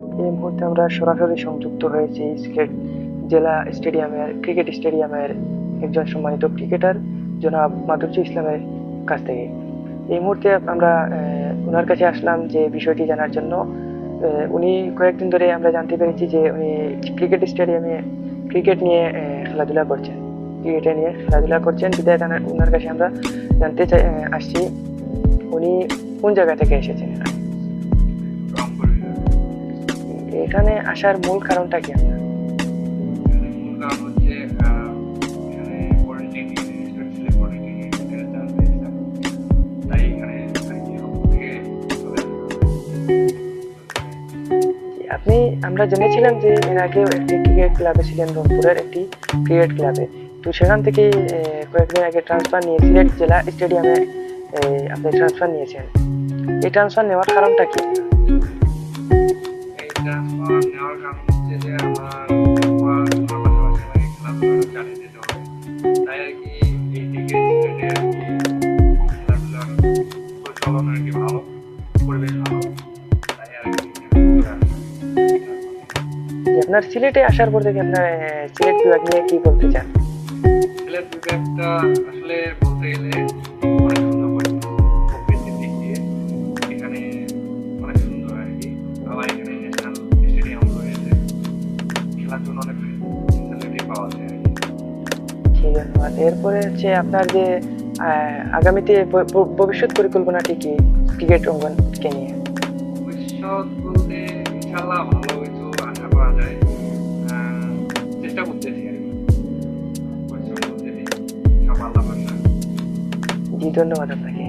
এই মুহূর্তে আমরা সরাসরি সংযুক্ত হয়েছি সিলেট জেলা স্টেডিয়ামের, ক্রিকেট স্টেডিয়ামের একজন সম্মানিত ক্রিকেটার জনাব মাধুর্য ইসলামের কাছ থেকে। এই মুহূর্তে আমরা ওনার কাছে আসলাম যে বিষয়টি জানার জন্য। উনি কয়েকদিন ধরে আমরা জানতে পেরেছি যে উনি ক্রিকেট স্টেডিয়ামে ক্রিকেট নিয়ে খেলাধুলা করছেন। ক্রিকেটে নিয়ে খেলাধুলা করছেন। বিদায় ওনার কাছে আমরা জানতে চাই আসছি উনি কোন জায়গা থেকে এসেছেন? এখানে আসার মূল কারণটা কি আপনার? মূল কারণ হচ্ছে এখানে ছিল তাই এখানে। আপনি আমরা জেনেছিলাম যে এর আগেও একটি ক্রিকেট ক্লাবে ছিলেন রংপুরের একটি ক্রিকেট ক্লাবে তো সেখান থেকে কয়েকদিন আগে ট্রান্সফার নিয়ে সিলেট জেলা স্টেডিয়ামে আপনি ট্রান্সফার নিয়েছেন। এই ট্রান্সফার নেওয়ার কারণটা কি? আপনার সিলেটে আসার পর থেকে আপনার সিলেট বিভাগ নিয়ে কি বলতে চান? সিলেট বিভাগটা আসলে বলতে গেলে সেই ধন্যবাদ এরপরে হচ্ছে আপনার যে আগামীতে ভবিষ্যৎ পরিকল্পনাটি কি ক্রিকেট অঙ্গনকে নিয়ে? ভবিষ্যৎ বলতে ইনশাল্লাহ ভালো কিছু আশা করা যায়। চেষ্টা করতেছি আর কি। পরিশ্রম করতেছি সব আল্লাহ ভরসা। জি ধন্যবাদ আপনাকে।